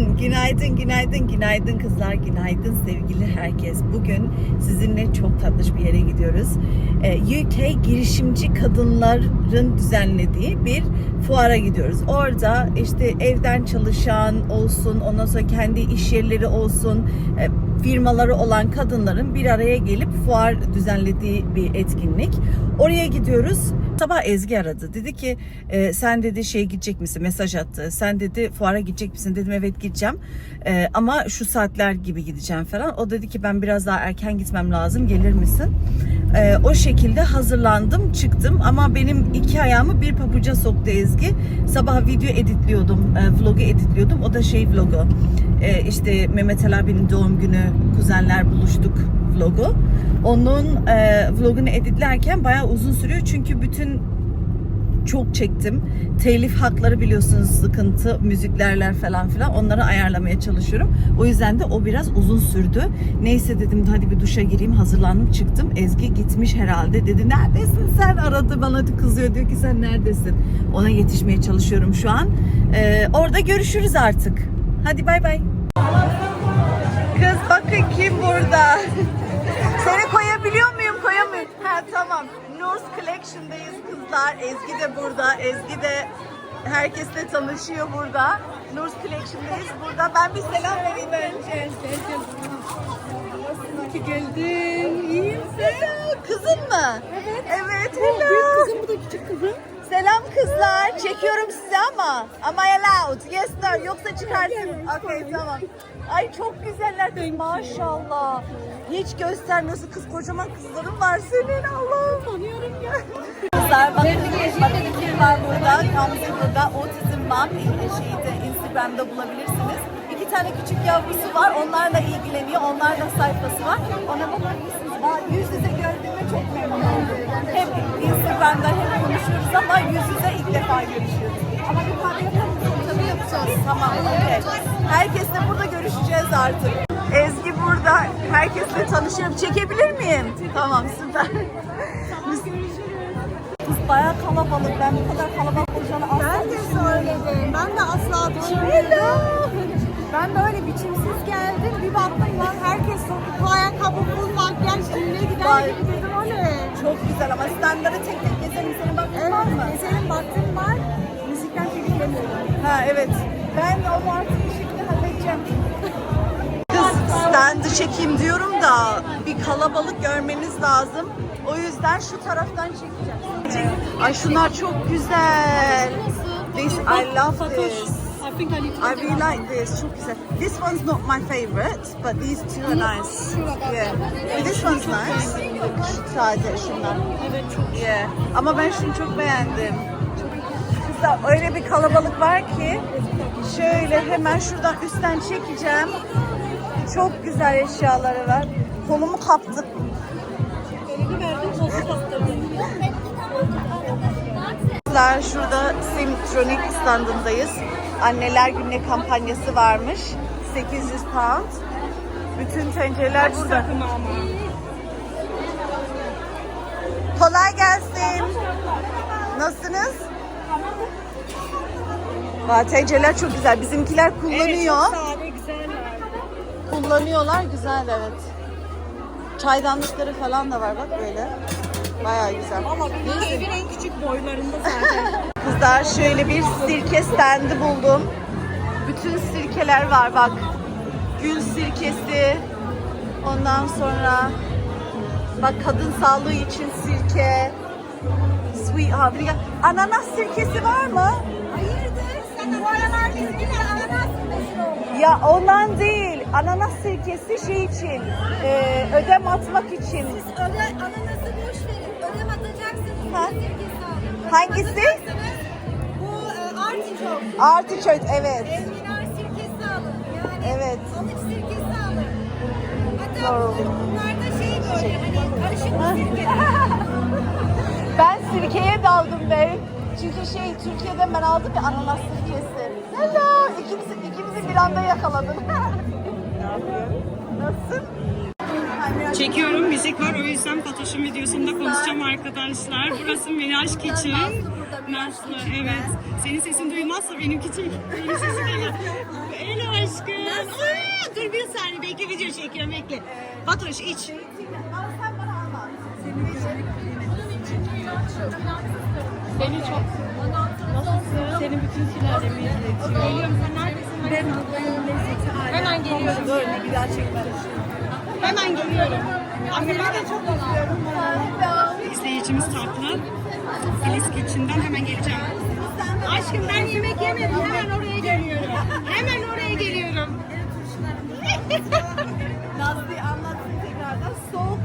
Günaydın, günaydın, günaydın, günaydın kızlar, günaydın sevgili herkes. Bugün sizinle çok tatlış bir yere gidiyoruz. Ee, UK girişimci kadınların düzenlediği bir fuara gidiyoruz. Orada işte evden çalışan olsun, ondan sonra kendi iş yerleri olsun, e, firmaları olan kadınların bir araya gelip fuar düzenlediği bir etkinlik. Oraya gidiyoruz. Sabah Ezgi aradı. Dedi ki e, sen dedi şey gidecek misin? Mesaj attı. Sen dedi fuara gidecek misin? Dedim evet gideceğim. E, ama şu saatler gibi gideceğim falan. O dedi ki ben biraz daha erken gitmem lazım. Gelir misin? E, o şekilde hazırlandım, çıktım ama benim iki ayağımı bir pabuca soktu Ezgi. Sabah video editliyordum, e, vlogu editliyordum. O da şey vlogu. E, işte Mehmet Ali abinin doğum günü, kuzenler buluştuk vlogu. Onun e, vlogunu editlerken bayağı uzun sürüyor çünkü bütün çok çektim. Telif hakları biliyorsunuz sıkıntı, müziklerler falan filan onları ayarlamaya çalışıyorum. O yüzden de o biraz uzun sürdü. Neyse dedim hadi bir duşa gireyim hazırlandım çıktım. Ezgi gitmiş herhalde dedi neredesin sen aradı bana kızıyor diyor ki sen neredesin? Ona yetişmeye çalışıyorum şu an. Ee, orada görüşürüz artık. Hadi bay bay. Kız bakın kim burada. Seni koyabiliyor muyum koyamıyorum. Ha tamam. Nurse Collection'dayız kızlar. Ezgi de burada. Ezgi de herkesle tanışıyor burada. Nurse Collection'dayız burada. Ben bir selam vereyim önce. İyi ki geldin. İyiyim Hello. Kızın mı? Evet. Evet. Büyük Hello. kızım bu da küçük kızım. Selam kızlar. Çekiyorum sizi ama. Am I allowed? Yes no. Yoksa çıkarsın. Okay tamam. Ay çok güzeller maşallah. Hiç göstermiyorsun kız kocaman kızların var senin Allah'ım. Tanıyorum ya. Kızlar bakın, bakın kim var burada. Gamze burada. Autism Mom şeyi de Instagram'da bulabilirsiniz. İki tane küçük yavrusu var. Onlarla ilgileniyor. Onlarla sayfası var. Ona bakabilirsiniz. Aa, yüz yüze gördüğüme çok memnun oldum. Hem Instagram'da hem konuşuyoruz ama yüz yüze ilk defa görüşüyoruz. Ama bir kahve yapalım. Tabii yapacağız. Tamam. Okay. Herkesle burada görüşeceğiz artık. Ezgi burada. Herkesle tanışıyorum. Çekebilir miyim? Tamam süper. Kız bayağı kalabalık. Ben bu kadar kalabalık olacağını asla Ben de söyledim. Ben de asla düşünmüyordum. Ben böyle biçimsiz geldim. Bir baktım lan herkes topuklu ayakkabı, full makyaj, düğüne gider Vay. gibi dedim o ne? Çok güzel ama standları tek tek gezelim. Senin baktın Evet, var mı? senin baktığın var. Müzikten çekilemiyorum. Ha evet. Ben onu artık bir şekilde halledeceğim. Standı çekeyim diyorum da bir kalabalık görmeniz lazım. O yüzden şu taraftan çekeceğim. Ay şunlar çok güzel. This, I love this. I think I need I really like this. Çok güzel. This one's not my favorite, but these two are nice. Yeah. But this one's nice. Sadece şunlar. Evet çok Yeah. Ama ben şunu çok beğendim. Kızlar öyle bir kalabalık var ki şöyle hemen şuradan üstten çekeceğim. Çok güzel eşyaları var. Kolumu kaptı. elini verdim koltuk attırdım. Kızlar şurada Simtronic standındayız. Anneler Günü kampanyası varmış. 800 pound. Bütün tencereler burada. Kolay gelsin. Nasılsınız? Vay tencereler çok güzel. Bizimkiler kullanıyor. Evet. Kullanıyorlar güzel evet. Çaydanlıkları falan da var bak böyle. Bayağı güzel. Ama evin en küçük boylarında zaten. Kızlar şöyle bir sirke stendi buldum. Bütün sirkeler var bak. Gül sirkesi. Ondan sonra bak kadın sağlığı için sirke. Sweet de- Ananas sirkesi var mı? Hayırdır? Sen bu aralar ananas Ya ondan değil. Ananas sirkesi şey için. e, ödem atmak için. Öde, ananası boş verin. Ödem atacaksınız. Ha? Sirkesi alın. Hangisi? Atacaksınız. Bu e, artiçok. Artichoke evet. Enginar sirkesi alın. Yani Evet. balık sirkesi alın. Hatta Doğru. bu, bunlar da şey böyle hani karışık bir sirke. Ben sirkeye daldım be. Çünkü şey Türkiye'den ben aldım ya ananas sirkesi. Hello. İkimizi, ikimizi bir anda yakaladın. Çekiyorum, müzik var. O yüzden Fatoş'un videosunda konuşacağım arkadaşlar. Burası Miraç Kitchen. Nazlı, evet. Senin sesin duymazsa benimki çek. Benim sesim de Elo aşkım. Aa, dur bir saniye bekle video çekiyorum bekle. Fatoş iç. Seni çok senin bütün sülalemi izletiyor. Geliyorum sen neredesin? Lezzeti hala. Hemen geliyorum. Böyle bir daha. Hemen geliyorum. Anne ben de çok İzleyicimiz tatlı. Filiz Kitchen'dan hemen geleceğim. Aşkım ben yemek yemedim. Hemen oraya geliyorum. Hemen oraya geliyorum. Nazlı anlatsın tekrardan. Soğuk.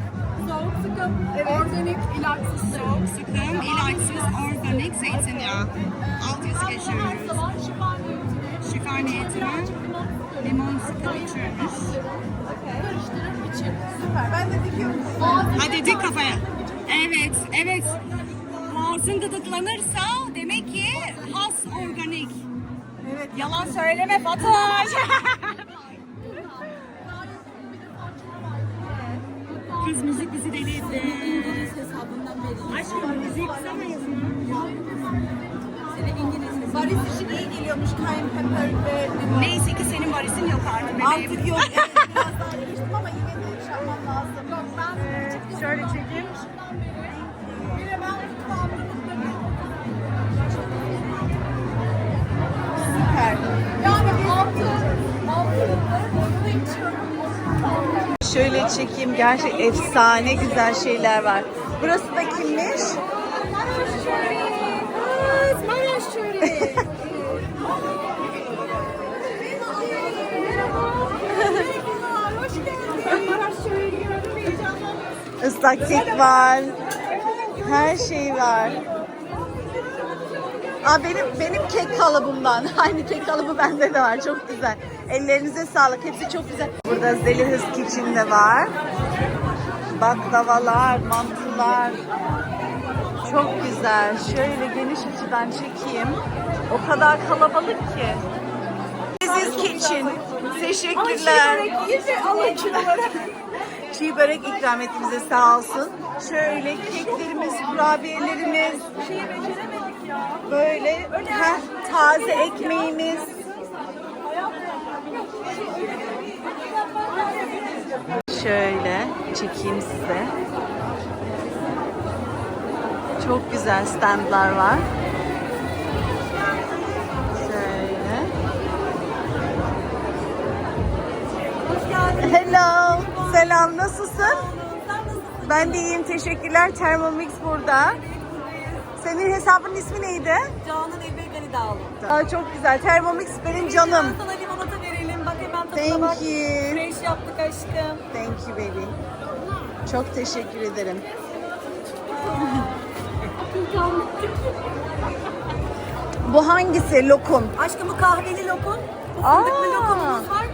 Soğuk sıkım, organik, ilaçsız soğuk. Sıkım, ilaçsız, organik zeytinyağı. Alt yazı geçiyoruz. Sabah şifa niyetine. Şifa niyetine limon sıkıp içiyoruz. Karıştırıp için. Süper. Ben de dikiyorum. Hadi dik kafaya. Evet, evet. Boğazın gıdıklanırsa demek ki has organik. Evet. Yalan söyleme Fatoş. Kız müzik bizi deli etti. Aşkım müzik kısamayız mı? Paris için iyi geliyormuş cayenne pepper ve limon. Neyse ki senin varisin yok artık bebeğim. Artık yok. Evet, biraz daha geliştim ama yine de iş yapmam lazım. Yok ben Şöyle çekeyim. Bir de ben mutfağımı Süper. Yani altı, altı yıldır boyunu içiyorum. Şöyle çekeyim. Gerçek efsane güzel şeyler var. Burası da kimmiş? Maraş çöreği. Kız, Maraş çöreği. Merhaba. Hoş geldin. Maraş çöreği gördüm. Heyecanlandım. Islak kek var. Her şey var. Aa, benim benim kek kalıbımdan. Aynı kek kalıbı bende de var. Çok güzel. Ellerinize sağlık. Hepsi çok güzel. Burada Zelihız Kitchen de var. Baklavalar, mantılar. Çok güzel. Şöyle geniş açıdan çekeyim. O kadar kalabalık ki. Zelihız Kitchen. Teşekkürler. Çiğ börek ikram etti bize sağ olsun. Şöyle keklerimiz, kurabiyelerimiz. Böyle heh, taze ekmeğimiz. Şöyle çekeyim size. Çok güzel standlar var. Şöyle. Hello. Selam. Nasılsın? Ben de iyiyim. Teşekkürler. Thermomix burada. Senin hesabın ismi neydi? Canan Elbey Beni Dağlı. Aa, çok güzel. Thermomix benim canım. Sana limonata verelim. Bak hemen tadına bak. Thank you. Fresh yaptık aşkım. Thank you baby. Çok teşekkür ederim. Bu hangisi? Lokum. Aşkım bu kahveli lokum. Bu Aa. fındıklı lokumumuz var.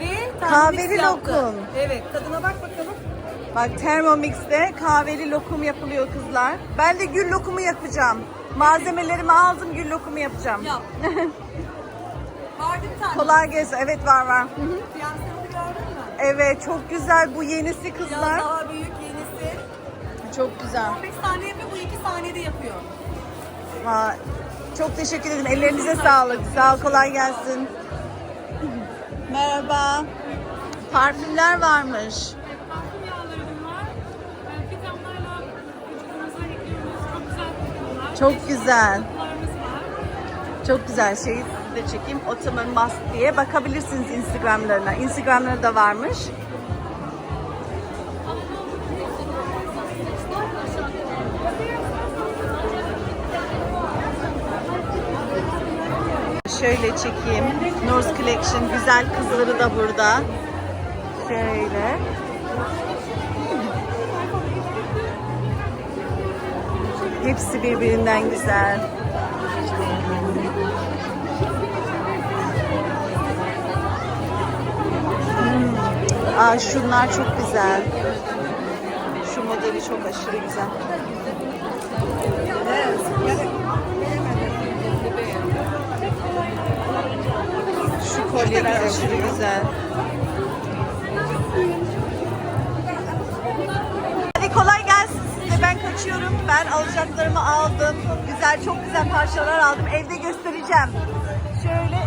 Ve Kahveli yaptı. lokum. Evet tadına bak bakalım. Bak Thermomix'te kahveli lokum yapılıyor kızlar. Ben de gül lokumu yapacağım. Malzemelerimi aldım gül lokumu yapacağım. Yap. Vardı bir tane. Kolay gelsin. Evet var var. Fiyansını gördün mü? Evet çok güzel bu yenisi Biraz kızlar. daha büyük yenisi. Çok güzel. 15 saniye yapıyor bu 2 saniyede yapıyor. Ha, çok teşekkür ederim. Ellerinize sağlık. Sağ ol, kolay gelsin. Merhaba. Parfümler varmış. Parfüm yağlarım var. Ee, vücudumuza ekliyoruz. Çok güzel kokular. Çok güzel. Kokularımız var. Çok güzel. Şeyi size de çekeyim. Ottoman Mask diye bakabilirsiniz Instagramlarına. Instagramları da varmış. Şöyle çekeyim. North Collection güzel kızları da burada. Şöyle. Hepsi birbirinden güzel. Hmm. Aa, şunlar çok güzel. Şu modeli çok aşırı güzel. Kolyeler aşırı güzel. Hadi kolay gelsin size. Ben kaçıyorum. Ben alacaklarımı aldım. Güzel, çok güzel parçalar aldım. Evde göstereceğim. Şöyle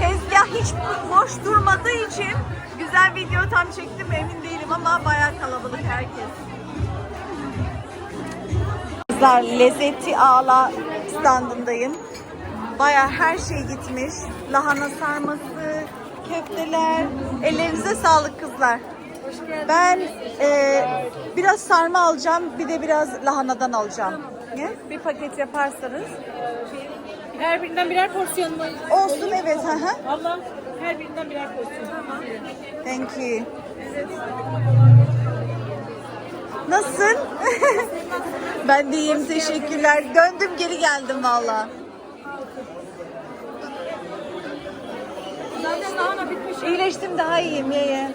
tezgah hiç boş durmadığı için güzel video tam çektim emin değilim ama bayağı kalabalık herkes. Kızlar lezzeti ağla standındayım. Baya her şey gitmiş. Lahana sarması, köfteler. Ellerinize sağlık kızlar. Ben e, biraz sarma alacağım, bir de biraz lahanadan alacağım. Ne? Bir paket yaparsanız. Her birinden birer porsiyon mu? Olsun evet. Hı hı. Allah her birinden birer porsiyon. Thank you. Nasılsın? ben de iyiyim teşekkürler. Döndüm geri geldim valla. Zaten lahana bitmiş. İyileştim daha iyiyim ye ye.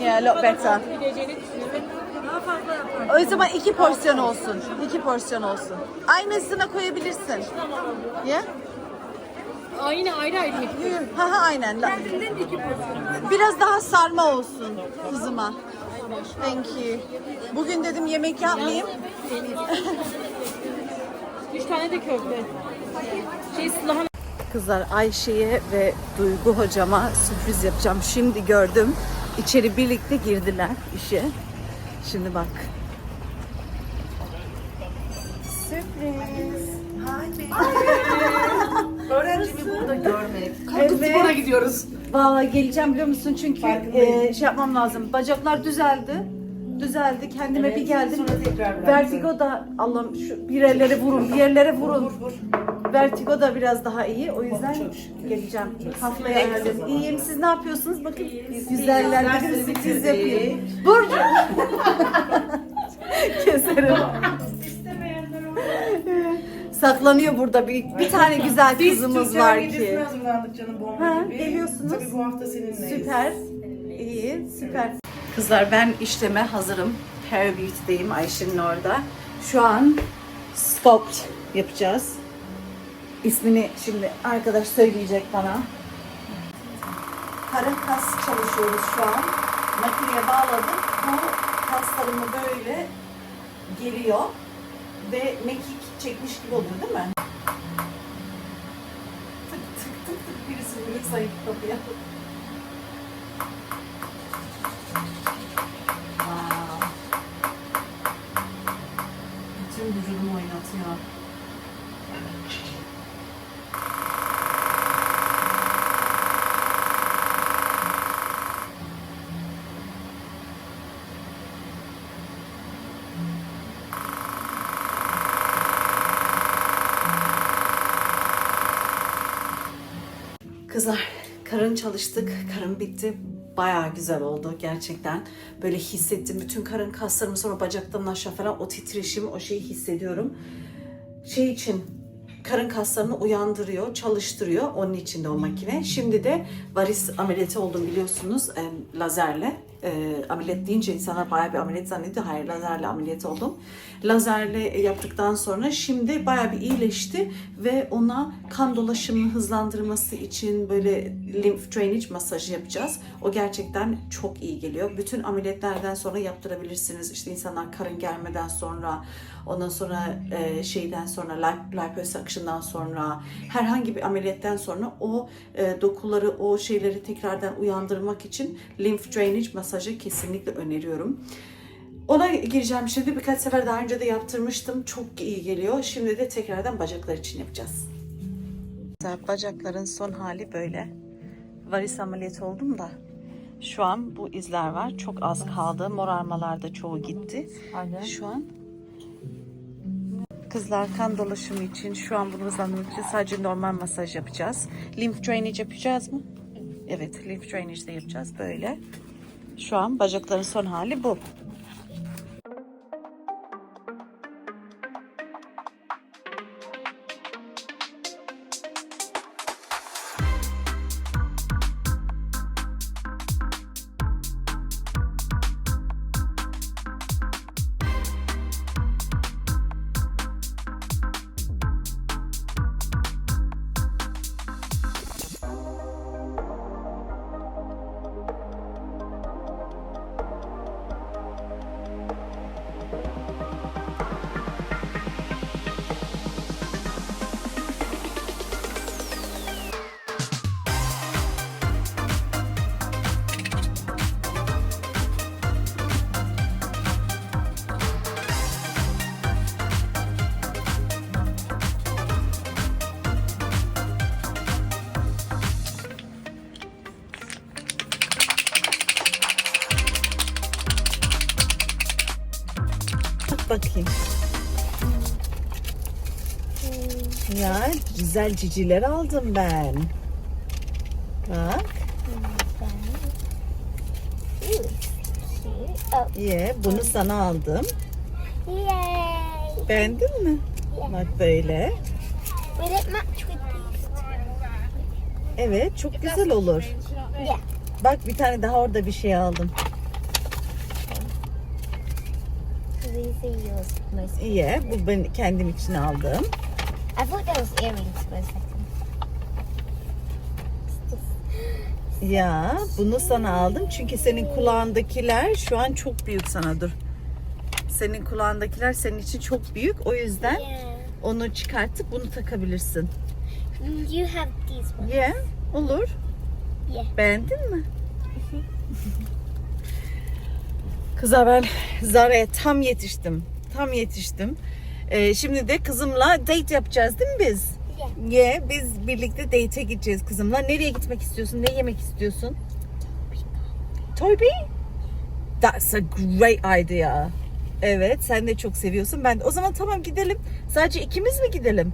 Yeah, a lot better. gideceğini düşünüyorum. Daha fazla yapar. O zaman iki porsiyon olsun. İki porsiyon olsun. Aynısına koyabilirsin. Ya? Aa, yine ayrı ayrı mı? Ha ha aynen. Birinden iki porsiyon. Biraz daha sarma olsun kızıma. Thank you. Bugün dedim yemek yapmayayım. Üç tane de köfte. Şey lahana. Kızlar Ayşe'ye ve Duygu hocama sürpriz yapacağım. Şimdi gördüm. İçeri birlikte girdiler işe. Şimdi bak. Sürpriz. Öğrencimi burada görmek. Evet. Spora gidiyoruz. Vallahi geleceğim biliyor musun? Çünkü e, şey yapmam lazım. Bacaklar düzeldi. Düzeldi. Kendime bir geldim. sonra tekrar. Vertigo da Allah'ım şu bir yerlere vurun, bir yerlere vurun. Vertigo da biraz daha iyi. O yüzden geleceğim. Haftaya ayarladım. İyiyim. Siz ne yapıyorsunuz? Bakın güzeller. Bakın sürpriz yapayım. Burcu. Keserim. Saklanıyor burada bir, bir tane güzel kızımız var ki. hazırlandık canım bomba Ha, gibi. geliyorsunuz. Tabii bu hafta seninleyiz. Süper. İyi, süper. Kızlar ben işleme hazırım. Hair Beauty'deyim Ayşe'nin orada. Şu an sculpt yapacağız. İsmini şimdi arkadaş söyleyecek bana. Karın kas çalışıyoruz şu an. Makineye bağladım. Bu kaslarımı böyle geliyor ve mekik çekmiş gibi oluyor değil mi? Tık tık tık tık birisi böyle sayıp kapıya. Wow. Bütün vücudumu oynatıyor. Kızlar karın çalıştık. Karın bitti. Bayağı güzel oldu gerçekten. Böyle hissettim. Bütün karın kaslarımı sonra bacaktan aşağı falan o titreşim, o şeyi hissediyorum. Şey için karın kaslarını uyandırıyor, çalıştırıyor. Onun için de o makine. Şimdi de varis ameliyatı oldum biliyorsunuz e, lazerle. E, ameliyat deyince insanlar bayağı bir ameliyat zannediyor. Hayır lazerle ameliyat oldum. Lazerle yaptıktan sonra şimdi bayağı bir iyileşti ve ona kan dolaşımını hızlandırması için böyle lymph drainage masajı yapacağız. O gerçekten çok iyi geliyor. Bütün ameliyatlardan sonra yaptırabilirsiniz. İşte insanlar karın germeden sonra, ondan sonra e, şeyden sonra lip- liposuction'dan sonra herhangi bir ameliyattan sonra o e, dokuları, o şeyleri tekrardan uyandırmak için lymph drainage masajı kesinlikle öneriyorum. Ona gireceğim şimdi. Birkaç sefer daha önce de yaptırmıştım. Çok iyi geliyor. Şimdi de tekrardan bacaklar için yapacağız. Bacakların son hali böyle. Varis ameliyatı oldum da. Şu an bu izler var. Çok az kaldı. Morarmalar da çoğu gitti. Şu an Kızlar kan dolaşımı için şu an bunu hızlandırmak için sadece normal masaj yapacağız. Lymph drainage yapacağız mı? Evet, lymph drainage de yapacağız böyle. Şu an bacakların son hali bu. Bakayım. Ya güzel ciciler aldım ben. Bak. Ye, bunu sana aldım. yay! Beğendin mi? Bak böyle. Will it match? Evet, çok güzel olur. Bak bir tane daha orada bir şey aldım. Ye, bu ben kendim için aldım. I thought there was earrings for a second. Ya, bunu sana aldım çünkü senin kulağındakiler şu an çok büyük sana dur. Senin kulağındakiler senin için çok büyük. O yüzden Yeah. onu çıkartıp bunu takabilirsin. Mm, You have these ones. Ye, olur. Yeah. Beğendin mi? Kızlar ben Zara'ya tam yetiştim. Tam yetiştim. Ee, şimdi de kızımla date yapacağız değil mi biz? Yeah. Ye, biz birlikte date'e gideceğiz kızımla. Nereye gitmek istiyorsun? Ne yemek istiyorsun? Toby? That's a great idea. Evet, sen de çok seviyorsun. Ben de. O zaman tamam gidelim. Sadece ikimiz mi gidelim?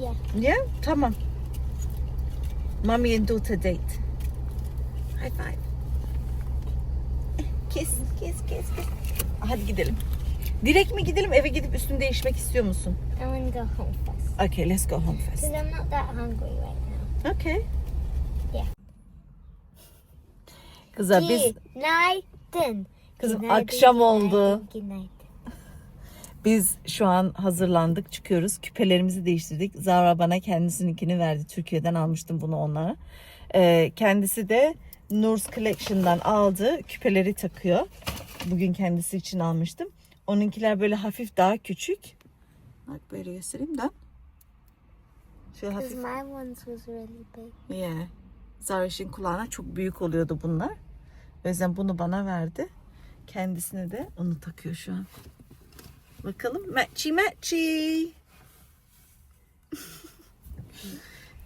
Yeah. Yeah, tamam. Mommy and daughter date. High five. Kiss, kiss, kiss. Hadi gidelim. Direkt mi gidelim eve gidip üstünü değişmek istiyor musun? I want to go home first. Okay, let's go home first. Because I'm not that hungry right now. Okay. Yeah. Kızlar biz Günaydın. Kızım, Günaydın, akşam oldu. Günaydın. biz şu an hazırlandık, çıkıyoruz. Küpelerimizi değiştirdik. Zara bana kendisininkini verdi. Türkiye'den almıştım bunu onlara. Ee, kendisi de Nurs Collection'dan aldı. Küpeleri takıyor. Bugün kendisi için almıştım. Onunkiler böyle hafif daha küçük. Bak böyle göstereyim de. Şöyle hafif. my ones was really big. Yeah. Zara'nın kulağına çok büyük oluyordu bunlar. O yüzden bunu bana verdi. Kendisine de onu takıyor şu an. Bakalım. Matchy matchy.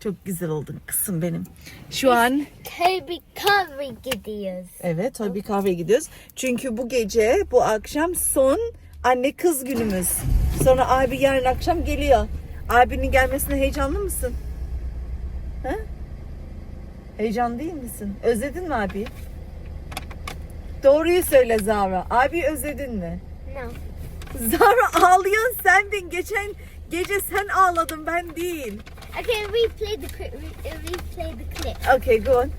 çok güzel oldun kızım benim. Şu an Toby Curry gidiyoruz. evet Toby kahveye gidiyoruz. Çünkü bu gece bu akşam son anne kız günümüz. Sonra abi yarın akşam geliyor. Abinin gelmesine heyecanlı mısın? He? Heyecan değil misin? Özledin mi abi? Doğruyu söyle Zara. Abi özledin mi? No. Zara ağlayan sendin. Geçen gece sen ağladın ben değil. Okay, replay the clip. Re- uh, replay the clip. Okay go on.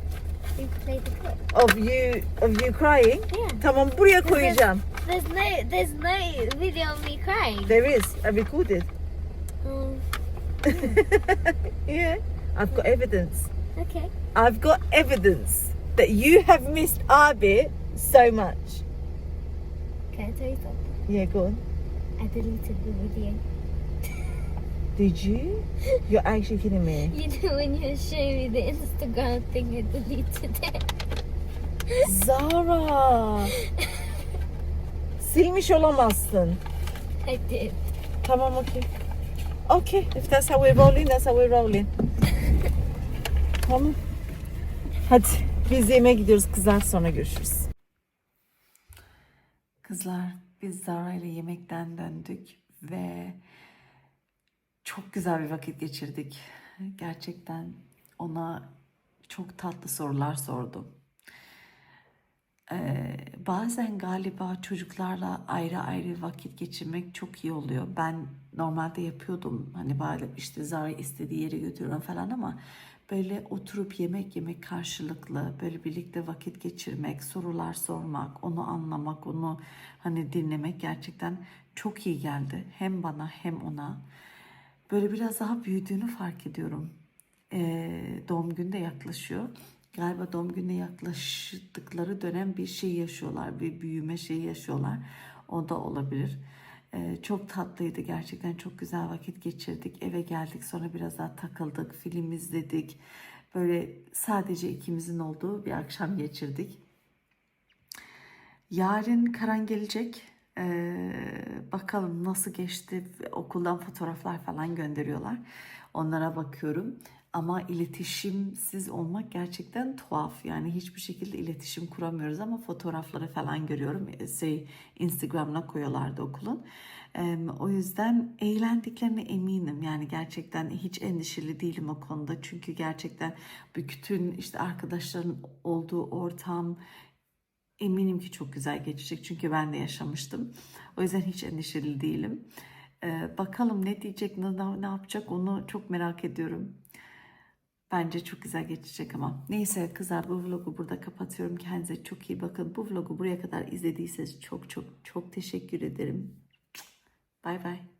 Replay the clip. Of you of you crying. Yeah. Tamam buraya koyacağım. There's no, there's no video of me crying. There is. I recorded. Oh, Yeah. I've got evidence. okay. I've got evidence that you have missed Abi so much. Can I tell you something? Yeah, go on. I deleted the video. Did you? You're actually kidding me. You know when you show me the Instagram thing, I deleted it. Zara. Silmiş olamazsın. I did. Tamam okey. Okay, if that's how we're rolling, that's how we're rolling. tamam. Hadi biz yemeğe gidiyoruz kızlar sonra görüşürüz. Kızlar biz Zara ile yemekten döndük ve çok güzel bir vakit geçirdik. Gerçekten ona çok tatlı sorular sordum. Ee, bazen galiba çocuklarla ayrı ayrı vakit geçirmek çok iyi oluyor. Ben normalde yapıyordum. Hani böyle işte Zara istediği yere götürüyorum falan ama böyle oturup yemek yemek karşılıklı böyle birlikte vakit geçirmek, sorular sormak, onu anlamak, onu hani dinlemek gerçekten çok iyi geldi. Hem bana hem ona. Böyle biraz daha büyüdüğünü fark ediyorum. Ee, doğum günü de yaklaşıyor. Galiba doğum gününe yaklaştıkları dönem bir şey yaşıyorlar, bir büyüme şeyi yaşıyorlar. O da olabilir. Ee, çok tatlıydı gerçekten çok güzel vakit geçirdik. Eve geldik sonra biraz daha takıldık, film izledik. Böyle sadece ikimizin olduğu bir akşam geçirdik. Yarın Karan gelecek. Ee, bakalım nasıl geçti. Okuldan fotoğraflar falan gönderiyorlar. Onlara bakıyorum. Ama iletişimsiz olmak gerçekten tuhaf. Yani hiçbir şekilde iletişim kuramıyoruz ama fotoğrafları falan görüyorum. E, Şey, Instagram'ına koyuyorlardı okulun. Ee, o yüzden eğlendiklerine eminim. Yani gerçekten hiç endişeli değilim o konuda. Çünkü gerçekten bütün işte arkadaşların olduğu ortam, eminim ki çok güzel geçecek çünkü ben de yaşamıştım. O yüzden hiç endişeli değilim. Ee, bakalım ne diyecek, ne, ne yapacak onu çok merak ediyorum. Bence çok güzel geçecek ama. Neyse kızlar bu vlogu burada kapatıyorum. Kendinize çok iyi bakın. Bu vlogu buraya kadar izlediyseniz çok çok çok teşekkür ederim. Bay bay.